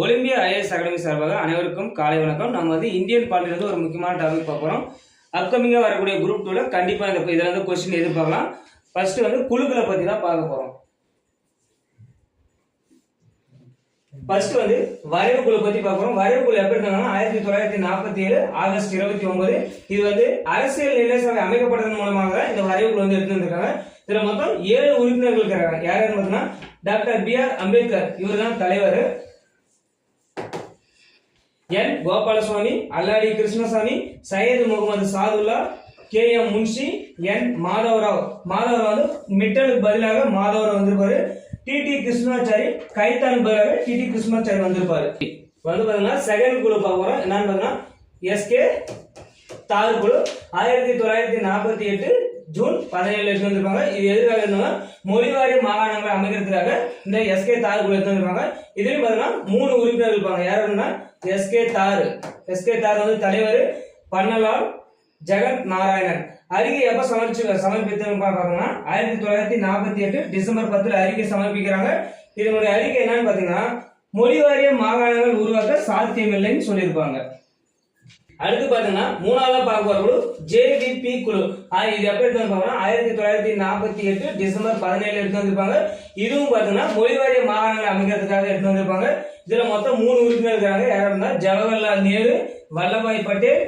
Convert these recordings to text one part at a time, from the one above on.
Olympia IAS academy சார்பாக அனைவருக்கும் காலை வணக்கம். நம்ம வந்து இந்தியன் பாலிட்டிலிருந்து ஒரு முக்கியமான டாபிக் பார்க்குறோம் அப்கமிங்காக வரக்கூடிய குரூப் டூவில் கண்டிப்பாக இந்த இதில் வந்து கொஸ்டின் எதிர்பார்க்கலாம். ஃபர்ஸ்ட் வந்து குழுக்களை பற்றி தான் பார்க்க போகிறோம் ஃபர்ஸ்ட் வந்து வரைவு குழு பத்தி பார்க்குறோம் வரைவு குழு எப்படி இருந்தாங்கன்னா ஆயிரத்தி தொள்ளாயிரத்தி நாற்பத்தி ஏழு ஆகஸ்ட் இருபத்தி ஒன்பது. இது வந்து அரசியல் நிலை சபை அமைக்கப்பட்டதன் மூலமாக இந்த வரைவு குழு வந்து எடுத்து வந்திருக்காங்க. இதுல மொத்தம் ஏழு உறுப்பினர்கள் இருக்கிறாங்க யாருன்னு பார்த்தீங்கன்னா டாக்டர் பி ஆர் அம்பேத்கர். இவர் தான் தலைவர். N Gopalaswami Alladi Krishnaswamy Syed Mohammad Saadulla K M Munshi N Madhavrao. Madhavrao வந்து மிட்டலுக்கு பதிலாக மாதவராவ் வந்திருப்பாரு. டிடி கிருஷ்ணாச்சாரி கைத்தானுக்கு பதிலாக டிடி கிருஷ்ணாச்சாரி வந்திருப்பாரு. வந்து பாத்தீங்கன்னா செகண்ட் குழு பார்க்க போறோம். என்னன்னு பாத்தீங்கன்னா எஸ்கே தார் குழு ஆயிரத்தி தொள்ளாயிரத்தி நாற்பத்தி எட்டு ஜூன் பதினேழு எடுத்து வந்திருப்பாங்க இது எதுக்காக இருந்தாங்க மொழிவாரி மாகாணங்களை அமைக்கிறதுக்காக இந்த எஸ்கே தார் குழு எடுத்து வந்திருப்பாங்க இதுலயும் பாத்தீங்கன்னா மூணு உறுப்பினர்கள் இருப்பாங்க. யார் அப்படின்னா எஸ்கே தார். எஸ்கே தார் வந்து தலைவர் பன்னலால் ஜெகத் நாராயணன் அறிக்கை எப்ப சமர்ப்பிச்சு சமர்ப்பித்து பார்த்தோம்னா ஆயிரத்தி தொள்ளாயிரத்தி நாற்பத்தி எட்டு டிசம்பர் பத்துல அறிக்கை சமர்ப்பிக்கிறாங்க. இதனுடைய அறிக்கை என்னன்னு பாத்தீங்கன்னா மொழிவாரிய மாகாணங்கள் உருவாக்க சாத்தியமில்லைன்னு சொல்லியிருப்பாங்க. அடுத்து பாத்தீங்கன்னா மூணாவதா பார்க்க போற குழு ஜேவிபி குழு. இது எப்ப எடுத்து வந்து ஆயிரத்தி தொள்ளாயிரத்தி நாற்பத்தி எட்டு டிசம்பர் பதினேழு எடுத்து வந்திருப்பாங்க. இதுவும் பாத்தீங்கன்னா மொழிவாரிய மாகாணங்கள் அமைக்கிறதுக்காக எடுத்து வந்திருப்பாங்க. இதுல மொத்தம் மூணு உறுப்பினர் இருக்காங்க. யாருன்னா ஜவஹர்லால் நேரு வல்லபாய் பட்டேல்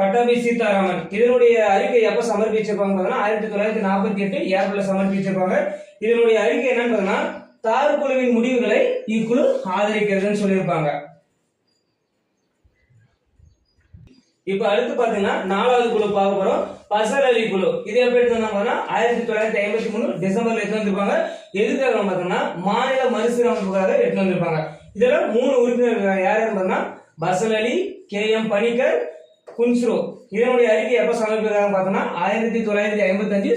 பட்டாபி சீதாராமன். இதனுடைய அறிக்கை எப்ப சமர்ப்பிச்சிருப்பாங்க பார்த்தீங்கன்னா ஆயிரத்தி தொள்ளாயிரத்தி நாற்பத்தி எட்டு ஏப்ரல் சமர்ப்பிச்சிருப்பாங்க. இதனுடைய அறிக்கை என்னன்னு பார்த்தீங்கன்னா தார் குழுவின் முடிவுகளை இக்குழு ஆதரிக்கிறதுன்னு சொல்லியிருப்பாங்க. இப்ப அடுத்து பாத்தீங்கன்னா நாலாவது குழு பார்க்க போறோம். பசர் அலி குழு. இது எப்படி எடுத்து வந்தாங்கன்னா ஆயிரத்தி தொள்ளாயிரத்தி ஐம்பத்தி மூணு டிசம்பர்ல எடுத்து வந்திருப்பாங்க. எதுக்காக பாத்தீங்கன்னா மாநில மறுசீரமைப்புக்காக எடுத்து வந்திருப்பாங்க. இதுல மூணு உறுப்பினர்கள் யார் யாருன்னு பார்த்தீங்கன்னா பசல் அலி கே எம் பணிக்கர் குன்ஸ்ரோ. இதனுடைய அறிக்கை எப்ப சமர்ப்பிக்கிறாங்க பார்த்தோம்னா ஆயிரத்தி தொள்ளாயிரத்தி ஐம்பத்தி அஞ்சு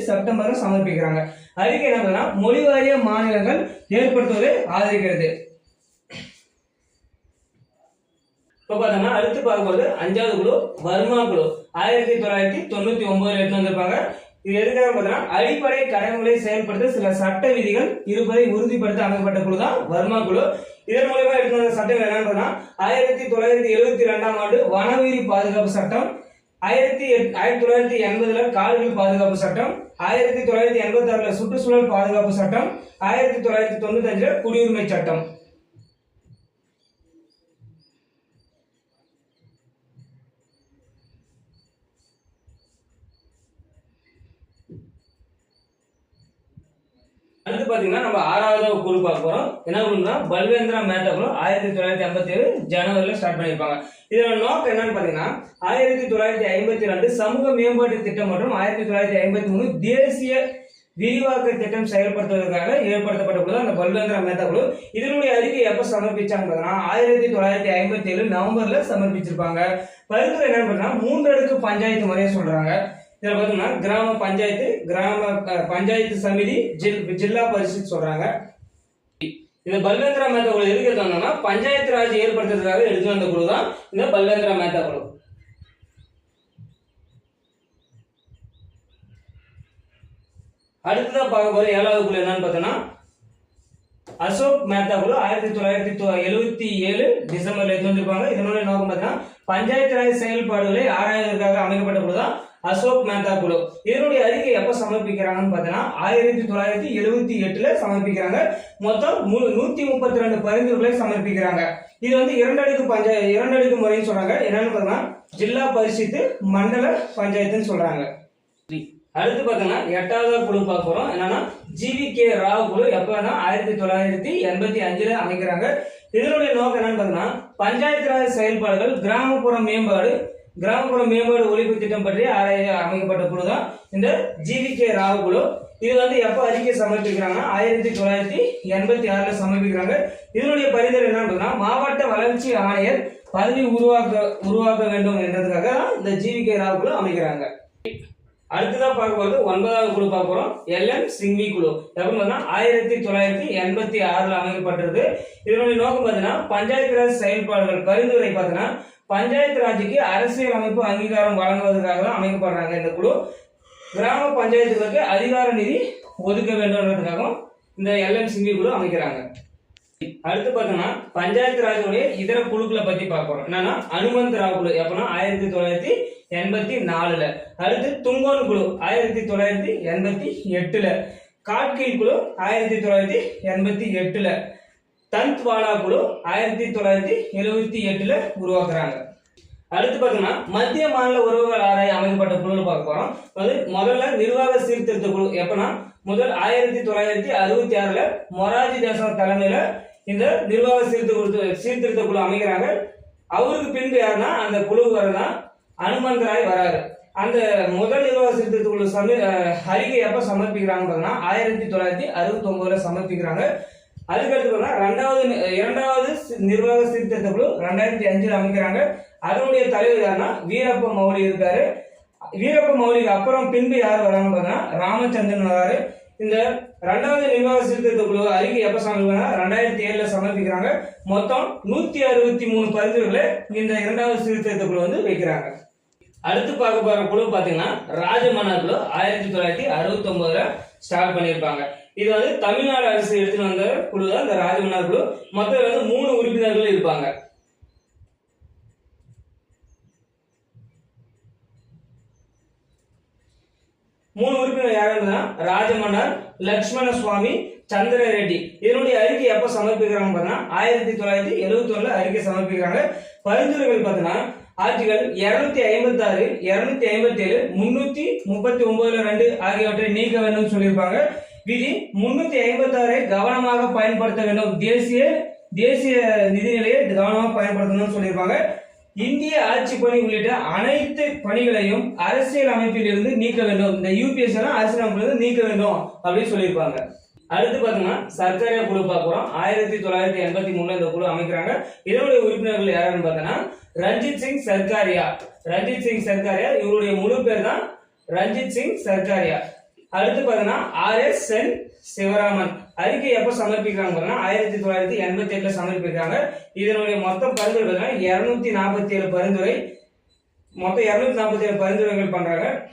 சமர்ப்பிக்கிறாங்க. அறிக்கை என்ன பார்த்தீங்கன்னா மொழிவாரிய மாநிலங்கள் ஏற்படுத்துவதை ஆதரிக்கிறது. இப்போ பார்த்தோம்னா அடுத்து பார்க்கும்போது அஞ்சாவது குழு வர்மா குழு. ஆயிரத்தி தொள்ளாயிரத்தி தொண்ணூற்றி ஒன்பதுல எடுத்து வந்திருப்பாங்க. இது எதுக்காக பார்த்தோம்னா அடிப்படை கடமைகளை செயல்படுத்த சில சட்ட விதிகள் இருப்பதை உறுதிப்படுத்த அமைக்கப்பட்ட குழு தான் வர்மா குழு. இதன் மூலமா எடுத்து வந்த சட்டம் என்னன்னு ஆயிரத்தி தொள்ளாயிரத்தி எழுபத்தி ரெண்டாம் ஆண்டு வனவீரி பாதுகாப்பு சட்டம். ஆயிரத்தி எட்- ஆயிரத்தி தொள்ளாயிரத்தி எண்பதுல கால்கள் பாதுகாப்பு சட்டம். ஆயிரத்தி தொள்ளாயிரத்தி எண்பத்தி ஆறுல சுற்றுச்சூழல் பாதுகாப்பு சட்டம். ஆயிரத்தி தொள்ளாயிரத்தி தொண்ணூத்தி அஞ்சுல குடியுரிமை சட்டம். அடுத்து பாத்தீங்கன்னா நம்ம ஆறாவது குரு பார்க்க போறோம். என்ன குருனா பல்வேந்திரா மேத்தா குரு ஆயிரத்தி தொள்ளாயிரத்தி ஐம்பத்தி ஏழு ஜனவரியில் ஸ்டார்ட் பண்ணியிருப்பாங்க இதோட நோக்கம் என்னன்னு பாத்தீங்கன்னா ஆயிரத்தி தொள்ளாயிரத்தி ஐம்பத்தி ரெண்டு சமூக மேம்பாட்டு திட்டம் மற்றும் ஆயிரத்தி தொள்ளாயிரத்தி ஐம்பத்தி மூணு தேசிய விரிவாக்க திட்டம் செயல்படுத்துவதற்காக ஏற்படுத்தப்பட்ட குழு அந்த பல்வேந்திரா மேத்தா குழு இதனுடைய அறிக்கை எப்ப சமர்ப்பிச்சாங்க பார்த்தீங்கன்னா ஆயிரத்தி தொள்ளாயிரத்தி ஐம்பத்தி ஏழு நவம்பர்ல சமர்ப்பிச்சிருப்பாங்க. பருத்துல என்ன பண்ணா மூன்று அடுக்கு பஞ்சாயத்து முறையை சொல்றாங்க. இதில் பார்த்தோம்னா கிராம பஞ்சாயத்து கிராம பஞ்சாயத்து சமிதி ஜில் ஜில்லா பரிஷத் சொல்றாங்க. இந்த பல்வேந்திரா மேத்தா குழு எதுக்கு எடுத்து பஞ்சாயத்து ராஜ் ஏற்படுத்துறதுக்காக எடுத்து வந்த குழு தான் இந்த பல்வேந்திரா மேத்தா குழு. அடுத்ததான் பார்க்க போற ஏழாவது குழு என்னன்னு பார்த்தோம்னா அசோக் மேத்தா குழு ஆயிரத்தி தொள்ளாயிரத்தி தொ- ஏழு டிசம்பர்ல எடுத்து வந்திருப்பாங்க. இதனுடைய நோக்கம் பார்த்தீங்கன்னா பஞ்சாயத்து ராஜ் செயல்பாடுகளை ஆராய்வதற்காக அமைக்கப்பட்ட குழு தான் அசோக் மேத்தா குழு. இதனுடைய அறிக்கை எப்ப சமர்ப்பிக்கிறாங்கன்னு பார்த்தீங்கன்னா ஆயிரத்தி தொள்ளாயிரத்தி எழுபத்தி எட்டுல சமர்ப்பிக்கிறாங்க. மொத்தம் நூத்தி முப்பத்தி ரெண்டு பரிந்துரைகளை சமர்ப்பிக்கிறாங்க. இது வந்து இரண்டடுக்கு பஞ்சாய இரண்டடுக்கு முறைன்னு சொல்றாங்க. என்னன்னு பார்த்தீங்கன்னா ஜில்லா பரிசித்து மண்டல பஞ்சாயத்துன்னு சொல்றாங்க. அடுத்து பார்த்தோம்னா எட்டாவது குழு பார்க்க போறோம். என்னன்னா ஜிவி கே ராவ் குழு எப்பன்னா ஆயிரத்தி தொள்ளாயிரத்தி எண்பத்தி அஞ்சுல அமைக்கிறாங்க. இதனுடைய நோக்கம் என்னன்னு பார்த்தோம்னா பஞ்சாயத்து ராஜ் செயல்பாடுகள் கிராமப்புற மேம்பாடு கிராமப்புற மேம்பாடு ஒழிப்பு திட்டம் பற்றி ஆராய அமைக்கப்பட்ட குழு தான் இந்த ஜிவி கே ராவ் குழு. இது வந்து எப்ப அறிக்கை சமர்ப்பிக்கிறாங்கன்னா ஆயிரத்தி தொள்ளாயிரத்தி எண்பத்தி ஆறுல சமர்ப்பிக்கிறாங்க. இதனுடைய பரிந்துரை என்னன்னு மாவட்ட வளர்ச்சி ஆணையர் பதவி உருவாக்க உருவாக்க வேண்டும் என்றதுக்காக தான் இந்த ஜிவி கே ராவ் குழு அமைக்கிறாங்க. அடுத்ததான் பார்க்க போகிறது ஒன்பதாவது குழு பார்க்க போறோம். எல்எம் சிங்வி குழு. எப்படின்னு பார்த்தா ஆயிரத்தி தொள்ளாயிரத்தி எண்பத்தி ஆறுல அமைக்கப்பட்டது. இதனுடைய நோக்கம் பார்த்தீங்கன்னா பஞ்சாயத்து ராஜ் செயல்பாடுகள் பரிந்துரை பார்த்தீங்கன்னா பஞ்சாயத்து ராஜுக்கு அரசியல் அமைப்பு அங்கீகாரம் வழங்குவதற்காக தான் அமைக்கப்படுறாங்க இந்த குழு. கிராம பஞ்சாயத்துகளுக்கு அதிகார நிதி ஒதுக்க வேண்டும்ன்றதுக்காகவும் இந்த எல்எம் சிங்கி குழு அமைக்கிறாங்க. அடுத்து பார்த்தோம்னா பஞ்சாயத்து ராஜுடைய இதர குழுக்களை பத்தி பார்க்க போறோம். என்னன்னா அனுமந்த் ராவ் குழு. எப்பனா ஆயிரத்தி தொள்ளாயிரத்தி எண்பத்தி நாலுல. அடுத்து துங்கோன் குழு ஆயிரத்தி தொள்ளாயிரத்தி எண்பத்தி எட்டுல. காட்கில் குழு ஆயிரத்தி தொள்ளாயிரத்தி எண்பத்தி எட்டுல. தந்த்வாலா குழு ஆயிரத்தி தொள்ளாயிரத்தி எழுபத்தி எட்டுல உருவாக்குறாங்க. அடுத்து பார்த்தோம்னா மத்திய மாநில உறவுகள் ஆராய அமைக்கப்பட்ட குழு பார்க்க போறோம். அது முதல்ல நிர்வாக சீர்திருத்த குழு. எப்பனா முதல் ஆயிரத்தி தொள்ளாயிரத்தி அறுபத்தி ஆறுல மொராஜி தேசம் தலைமையில இந்த நிர்வாக சீர்திருத்த குழு சீர்திருத்த குழு அமைக்கிறாங்க. அவருக்கு பின்பு யாருன்னா அந்த குழு வரதான் அனுமந்தராய் வராரு. அந்த முதல் நிர்வாக சீர்திருத்த சமி அறிக்கை எப்ப சமர்ப்பிக்கிறாங்க பார்த்தீங்கன்னா ஆயிரத்தி தொள்ளாயிரத்தி அறுபத்தி ஒன்பதுல சமர்ப்பிக்கிறாங்க. அதுக்கடுத்து பார்த்தீங்கன்னா ரெண்டாவது இரண்டாவது நிர்வாக சீர்திருத்த குழு ரெண்டாயிரத்தி அஞ்சில் அமைக்கிறாங்க. அதனுடைய தலைவர் யாருன்னா வீரப்ப மௌலி இருக்காரு. வீரப்ப மௌலிக்கு அப்புறம் பின்பு யார் வராங்க பார்த்தீங்கன்னா ராமச்சந்திரன் வராரு. இந்த ரெண்டாவது நிர்வாக சீர்திருத்த குழு அறிக்கை எப்ப சமர்ப்பிக்கிறாங்க ரெண்டாயிரத்தி ஏழுல சமர்ப்பிக்கிறாங்க. மொத்தம் நூத்தி அறுபத்தி மூணு பதிவுகளை இந்த இரண்டாவது சீர்திருத்த குழு வந்து வைக்கிறாங்க. அடுத்து பார்க்க போற குழு பாத்தீங்கன்னா ராஜமன்னா குழு ஆயிரத்தி தொள்ளாயிரத்தி அறுபத்தி ஒன்பதுல ஸ்டார்ட் பண்ணியிருப்பாங்க. இது வந்து தமிழ்நாடு அரசு எடுத்துட்டு வந்த குழு தான் இந்த ராஜமன்னார் குழு. மொத்தம் வந்து மூணு உறுப்பினர்கள் இருப்பாங்க. மூணு உறுப்பினர் யாருன்னா ராஜமன்னார் லக்ஷ்மண சுவாமி சந்திர ரெட்டி. இதனுடைய அறிக்கை எப்ப சமர்ப்பிக்கிறாங்க பார்த்தீங்கன்னா ஆயிரத்தி தொள்ளாயிரத்தி எழுபத்தி ஒண்ணுல அறிக்கை சமர்ப்பிக்கிறாங்க. பரிந்துரைகள் பார்த்தீங்கன்னா ஆட்சிகள் இருநூத்தி ஐம்பத்தி ஆறு இருநூத்தி ஐம்பத்தி ஏழு முன்னூத்தி முப்பத்தி ஒன்பதுல ரெண்டு ஆகியவற்றை நீக்க வேண்டும் சொல்லியிருப்பாங்க. விதி முன்னூத்தி ஐம்பத்தி ஆறை கவனமாக பயன்படுத்த வேண்டும். தேசிய தேசிய நிதிநிலையை கவனமாக பயன்படுத்தணும்னு சொல்லியிருப்பாங்க. இந்திய ஆட்சி பணி உள்ளிட்ட அனைத்து பணிகளையும் அரசியல் அமைப்பில் இருந்து நீக்க வேண்டும். இந்த யூபிஎஸ் எல்லாம் அரசியல் அமைப்பில் இருந்து நீக்க வேண்டும் அப்படின்னு சொல்லியிருப்பாங்க. அடுத்து பார்த்தீங்கன்னா சர்க்காரிய குழு பார்க்குறோம் ஆயிரத்தி தொள்ளாயிரத்தி எண்பத்தி மூணுல இந்த குழு அமைக்கிறாங்க. இதனுடைய உறுப்பினர்கள் யாருன்னு பார்த்தோன்னா ரஞ்சித் சிங் சர்க்காரியா ரஞ்சித் சிங் சர்காரியா இவருடைய முழு பேர் தான் ரஞ்சித் சிங் சர்க்காரியா அடுத்து பார்த்தீங்கன்னா ஆர் எஸ் சென் சிவராமன். அறிக்கை எப்போ சமர்ப்பிக்கிறாங்க ஆயிரத்தி தொள்ளாயிரத்தி எண்பத்தி எட்டுல சமர்ப்பிக்கிறாங்க. இதனுடைய மொத்த பரிந்துரை இருநூத்தி நாற்பத்தி ஏழு பரிந்துரை மொத்தம் இருநூத்தி நாற்பத்தி ஏழு பரிந்துரைகள் பண்றாங்க.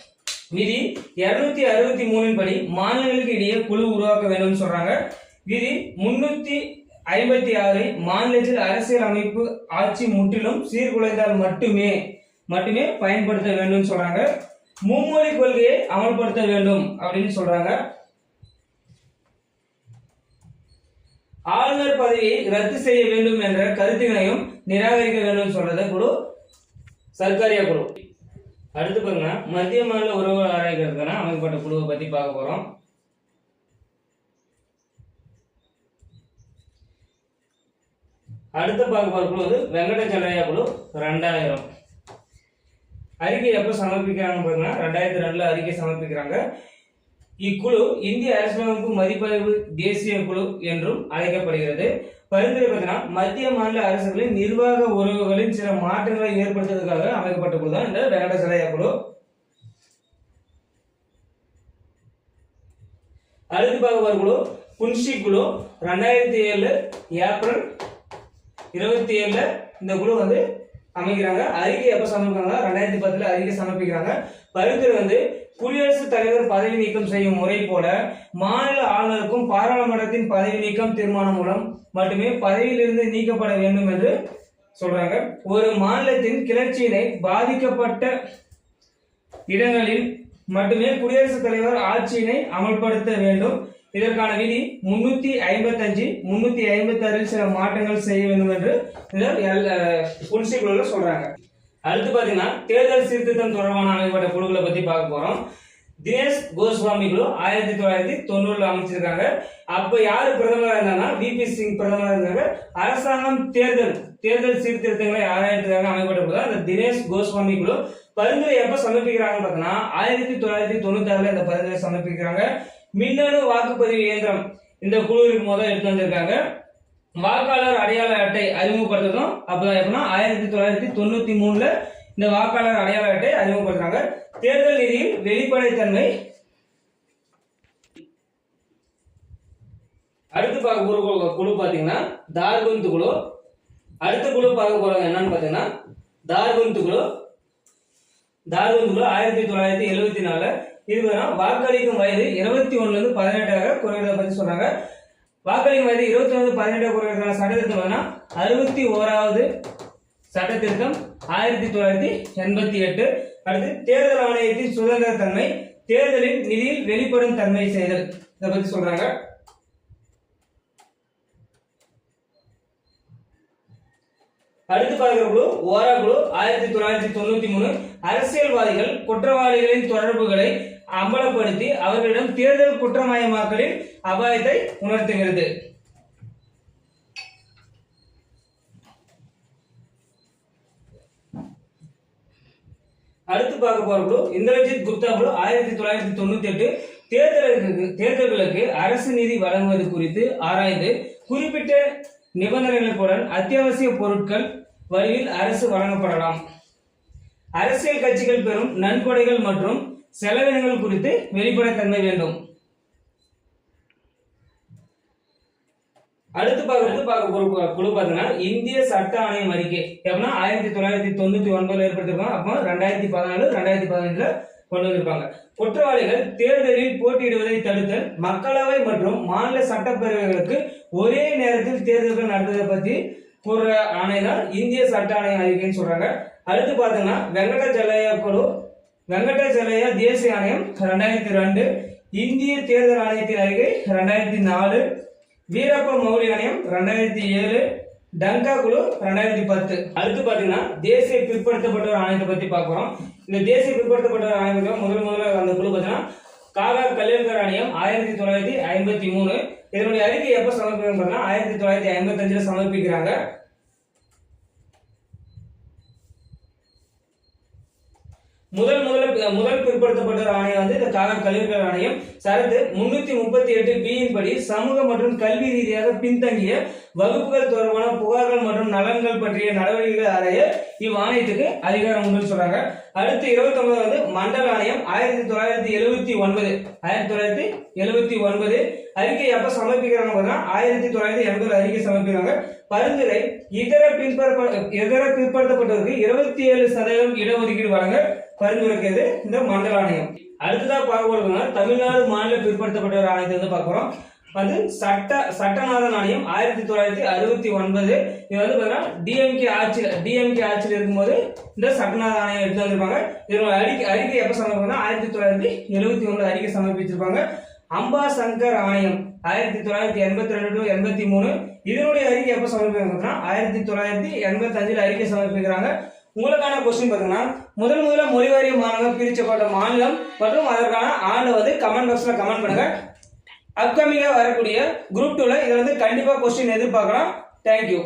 விதி இருநூத்தி அறுபத்தி மூணின் படி மாநிலங்களுக்கு இடையே குழு உருவாக்க வேண்டும்னு சொல்றாங்க. விதி முன்னூத்தி ஐம்பத்தி ஆறு மாநிலத்தில் அரசியல் அமைப்பு ஆட்சி முற்றிலும் சீர்குலைந்தால் மட்டுமே மட்டுமே பயன்படுத்த வேண்டும் சொல்றாங்க. மும்மொழி கொள்கையை அமல்படுத்த வேண்டும் அப்படின்னு சொல்றாங்க. ஆளுநர் பதவியை ரத்து செய்ய வேண்டும் என்ற கருத்தினையும் நிராகரிக்க வேண்டும் சொல்றத குழு சர்க்காரியா குழு. அடுத்து பாருங்க மத்திய மாநில உறவு ஆராய்க்கிறதுக்கான அமைக்கப்பட்ட குழுவை பத்தி பார்க்க போறோம். அடுத்து பார்க்க பார்க்கும்போது குழு வெங்கடச்சலையா குழு ரெண்டாயிரம். அறிக்கை எப்போ சமர்ப்பிக்கிறாங்க பார்த்தீங்கன்னா ரெண்டாயிரத்தி ரெண்டில் அறிக்கை சமர்ப்பிக்கிறாங்க. இக்குழு இந்திய அரசியலமைப்பு மதிப்பாய்வு தேசிய குழு என்றும் அழைக்கப்படுகிறது. பரிந்துரை பார்த்தீங்கன்னா மத்திய மாநில அரசுகளின் நிர்வாக உறவுகளின் சில மாற்றங்களை ஏற்படுத்துவதற்காக அமைக்கப்பட்ட குழு தான் இந்த வெங்கடசலையா குழு. அடுத்து பார்க்க குழு புன்ஷி குழு ரெண்டாயிரத்தி ஏழு ஏப்ரல் இருபத்தி ஏழுல இந்த குழு வந்து அமைக்கிறாங்க. அறிக்கை எப்ப சமர்ப்பிக்கிறாங்க ரெண்டாயிரத்தி பத்துல அறிக்கை சமர்ப்பிக்கிறாங்க. பரிந்துரை வந்து குடியரசுத் தலைவர் பதவி நீக்கம் செய்யும் முறை போல மாநில ஆளுநருக்கும் பாராளுமன்றத்தின் பதவி நீக்கம் தீர்மானம் மூலம் மட்டுமே பதவியிலிருந்து நீக்கப்பட வேண்டும் என்று சொல்றாங்க. ஒரு மாநிலத்தின் கிளர்ச்சியினை பாதிக்கப்பட்ட இடங்களில் மட்டுமே குடியரசுத் தலைவர் ஆட்சியினை அமல்படுத்த வேண்டும். இதற்கான விதி முன்னூத்தி ஐம்பத்தஞ்சு முன்னூத்தி ஐம்பத்தி ஆறில் சில மாற்றங்கள் செய்ய வேண்டும் என்று இந்த குழுல சொல்றாங்க. அடுத்து பாத்தீங்கன்னா தேர்தல் சீர்திருத்தம் தொடர்பான அமைக்கப்பட்ட குழுக்களை பத்தி பார்க்க போறோம். தினேஷ் கோஸ்வாமி குழு ஆயிரத்தி தொள்ளாயிரத்தி தொண்ணூறுல அமைச்சிருக்காங்க. அப்ப யாரு பிரதமரா இருந்தாங்கன்னா விபி சிங் பிரதமரா இருந்தாங்க. அரசாங்கம் தேர்தல் தேர்தல் சீர்திருத்தங்களை ஆராயத்துக்காக அமைக்கப்பட்ட போது அந்த தினேஷ் கோஸ்வாமி குழு. பரிந்துரை எப்ப சமர்ப்பிக்கிறாங்கன்னு பார்த்தீங்கன்னா ஆயிரத்தி தொள்ளாயிரத்தி தொண்ணூத்தி ஆறுல இந்த பரிந்துரை சமர்ப்பிக்கிறாங்க. மின்னணு வாக்குப்பதிவு இயந்திரம் இந்த குழுவிற்கு முதல் எடுத்து வந்திருக்காங்க. வாக்காளர் அடையாள அட்டை அறிமுகப்படுத்துறதும் அப்பதான் எப்படின்னா ஆயிரத்தி தொள்ளாயிரத்தி தொண்ணூத்தி மூணுல இந்த வாக்காளர் அடையாள அட்டை அறிமுகப்படுத்துறாங்க. தேர்தல் நிதியில் வெளிப்படைத்தன்மை. அடுத்து பார்க்க போற குழு- குழு பாத்தீங்கன்னா தார்குந்த் குழு. அடுத்த குழு பார்க்க போறது என்னன்னு பாத்தீங்கன்னா தார்குந்து குழு. தார்குந்து குழு ஆயிரத்தி தொள்ளாயிரத்தி எழுபத்தி நாலு இது வேணா வாக்களிக்கும் வயது இருபத்தி ஒண்ணுல இருந்து பதினெட்டாக குறைகிறத பத்தி சொல்றாங்க வாக்களிக்கும் வயது இருபத்தி ஒன்பது பதினெட்டு குறைகிறதுக்கான சட்டத்திருத்தம் பார்த்தீங்கன்னா அறுபத்தி ஓராவது சட்டத்திருத்தம் ஆயிரத்தி தொள்ளாயிரத்தி எண்பத்தி எட்டு. அடுத்து தேர்தல் ஆணையத்தின் சுதந்திர தன்மை தேர்தலின் நிதியில் வெளிப்படும் தன்மை செய்தல். இதை பத்தி சொல்றாங்க. அடுத்து பார்க்கிற குழு ஓரா குழு ஆயிரத்தி தொள்ளாயிரத்தி தொண்ணூத்தி மூணு. அரசியல்வாதிகள் குற்றவாளிகளின் தொடர்புகளை அம்பலப்படுத்தி அவர்களிடம் தேர்தல் குற்றமயமாக்கலின் அபாயத்தை உணர்த்துகிறது. அடுத்து பார்க்க போற குழு இந்திரஜித் குப்தா குழு ஆயிரத்தி தொள்ளாயிரத்தி தொண்ணூத்தி எட்டு தேர்தலுக்கு தேர்தல்களுக்கு அரசு நிதி வழங்குவது குறித்து ஆராய்ந்து குறிப்பிட்ட நிபந்தனைகளுடன் அத்தியாவசிய பொருட்கள் வரியில் அரசு வழங்கப்படலாம். அரசியல் கட்சிகள் பெறும் நன்கொடைகள் மற்றும் செலவினங்கள் குறித்து வெளிப்படைத்தன்மை வேண்டும். அடுத்து பார்க்கறது பார்க்க ஒரு குழு பார்த்தீங்கன்னா இந்திய சட்ட ஆணையம் அறிக்கை. எப்படின்னா ஆயிரத்தி தொள்ளாயிரத்தி தொண்ணூத்தி ஒன்பதுல ஏற்படுத்திருக்காங்க அப்போ ரெண்டாயிரத்தி பதினாலு ரெண்டாயிரத்தி பதினஞ்சுல கொண்டு வந்திருப்பாங்க. குற்றவாளிகள் தேர்தலில் போட்டியிடுவதை தடுத்தல் மக்களவை மற்றும் மாநில சட்டப்பேரவைகளுக்கு ஒரே நேரத்தில் தேர்தல்கள் நடத்துவதை பத்தி கூறுற ஆணை தான் இந்திய சட்ட ஆணைய அறிக்கைன்னு சொல்றாங்க. அடுத்து பார்த்தீங்கன்னா வெங்கடஜலய குழு வெங்கடஜலய தேசிய ஆணையம் ரெண்டாயிரத்தி ரெண்டு இந்திய தேர்தல் ஆணையத்தின் அறிக்கை ரெண்டாயிரத்தி நாலு வீரப்ப மௌலி ஆணையம் ரெண்டாயிரத்தி ஏழு டங்கா குழு ரெண்டாயிரத்தி பத்து. அடுத்து பார்த்தீங்கன்னா தேசிய பிற்படுத்தப்பட்டோர் ஆணையத்தை பற்றி பார்க்குறோம் இந்த தேசிய பிற்படுத்தப்பட்டோர் ஆணையத்தில் முதல் முதல்ல அந்த குழு பார்த்தீங்கன்னா காகா கல்யாண்கர் ஆணையம் ஆயிரத்தி தொள்ளாயிரத்தி ஐம்பத்தி மூணு. இதனுடைய அறிக்கை எப்போ சமர்ப்பிக்கணும் பார்த்தீங்கன்னா ஆயிரத்தி தொள்ளாயிரத்தி ஐம்பத்தஞ்சில் சமர்ப்பிக்கிறாங்க. முதல் முதல்ல முதல் பிற்படுத்தப்பட்ட ஆணையம் வந்து இந்த காலம் கல்விகள் ஆணையம். சரத்து முன்னூத்தி முப்பத்தி எட்டு பியின் படி சமூக மற்றும் கல்வி ரீதியாக பின்தங்கிய வகுப்புகள் தொடர்பான புகார்கள் மற்றும் நலன்கள் பற்றிய நடவடிக்கைகள் அறைய இவ்வாணையத்துக்கு அதிகாரம் உண்டு சொல்றாங்க. அடுத்து இருபத்தி ஒன்பது வந்து மண்டல ஆணையம் ஆயிரத்தி தொள்ளாயிரத்தி எழுபத்தி ஒன்பது. ஆயிரத்தி தொள்ளாயிரத்தி எழுபத்தி ஒன்பது. அறிக்கை எப்ப சமர்ப்பிக்கிறாங்க ஆயிரத்தி தொள்ளாயிரத்தி எண்பது அறிக்கை சமர்ப்பிக்கிறாங்க. பரிந்துரை இதர பின்பற்ற இதர பிற்படுத்தப்பட்டவருக்கு இருபத்தி ஏழு சதவீதம் இடஒதுக்கீடு வழங்க பரிந்துரைக்கிறது இந்த மண்டல ஆணையம் அடுத்ததாக பார்க்க போறதுன்னா தமிழ்நாடு மாநில பிற்படுத்தப்பட்ட ஒரு ஆணையத்தை வந்து பார்க்குறோம் வந்து சட்ட சட்டநாதன் ஆணையம் ஆயிரத்தி தொள்ளாயிரத்தி அறுபத்தி ஒன்பது. இது வந்து பார்த்தீங்கன்னா டிஎம்கே ஆட்சியில் டிஎம்கே ஆட்சியில் இருக்கும்போது இந்த சட்டநாத ஆணையம் எடுத்து வந்திருப்பாங்க. இதனோட அறிக்கை அறிக்கை எப்போ சமர்ப்பினா ஆயிரத்தி தொள்ளாயிரத்தி எழுபத்தி ஒன்பது அறிக்கை சமர்ப்பிச்சிருப்பாங்க. அம்பா சங்கர் ஆணையம் ஆயிரத்தி தொள்ளாயிரத்தி எண்பத்தி ரெண்டு டு எண்பத்தி மூணு. இதனுடைய அறிக்கை எப்போ சமர்ப்பிக்கிறாங்கன்னா ஆயிரத்தி தொள்ளாயிரத்தி எண்பத்தஞ்சில் அறிக்கை சமர்ப்பிக்கிறாங்க. உங்களுக்கான கொஸ்டின் பார்த்தீங்கன்னா முதல் முதல்ல மொழிவாரிய மாநிலம் பிரிக்கப்பட்ட மாநிலம் மற்றும் அதற்கான ஆண்டு வந்து கமெண்ட் பாக்ஸ்ல கமெண்ட் பண்ணுங்க. அப்கமிங்கா வரக்கூடிய குரூப் டூல இதை வந்து கண்டிப்பா கொஸ்டின் எதிர்பார்க்கலாம். தேங்க்யூ